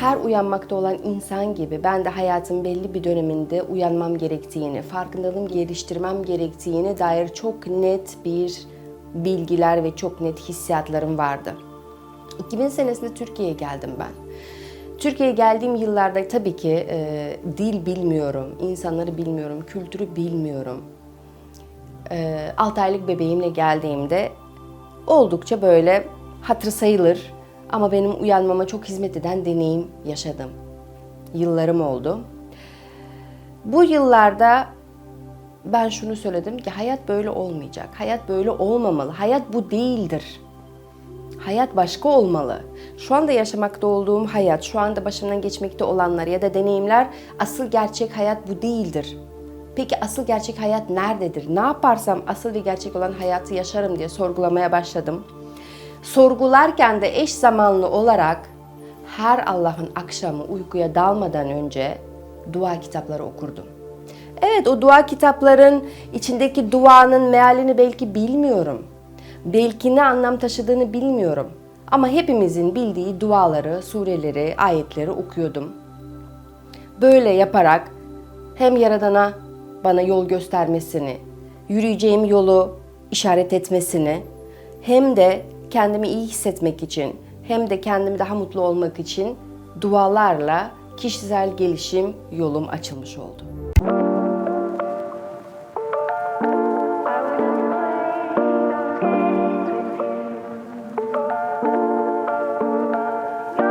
her uyanmakta olan insan gibi ben de hayatın belli bir döneminde uyanmam gerektiğini, farkındalığım geliştirmem gerektiğine dair çok net bir bilgiler ve çok net hissiyatlarım vardı. 2000 senesinde Türkiye'ye geldim ben. Türkiye'ye geldiğim yıllarda tabii ki e, dil bilmiyorum, insanları bilmiyorum, kültürü bilmiyorum. E, 6 aylık bebeğimle geldiğimde oldukça böyle hatır sayılır ama benim uyanmama çok hizmet eden deneyim yaşadım. Yıllarım oldu. Bu yıllarda ben şunu söyledim ki hayat böyle olmayacak. Hayat böyle olmamalı. Hayat bu değildir. Hayat başka olmalı. Şu anda yaşamakta olduğum hayat, şu anda başımdan geçmekte olanlar ya da deneyimler asıl gerçek hayat bu değildir. Peki asıl gerçek hayat nerededir? Ne yaparsam asıl ve gerçek olan hayatı yaşarım diye sorgulamaya başladım. Sorgularken de eş zamanlı olarak her Allah'ın akşamı uykuya dalmadan önce dua kitapları okurdum. Evet o dua kitapların içindeki duanın mealini belki bilmiyorum. Belki ne anlam taşıdığını bilmiyorum. Ama hepimizin bildiği duaları, sureleri, ayetleri okuyordum. Böyle yaparak hem Yaradan'a bana yol göstermesini, yürüyeceğim yolu işaret etmesini, hem de kendimi iyi hissetmek için, hem de kendimi daha mutlu olmak için dualarla kişisel gelişim yolum açılmış oldu.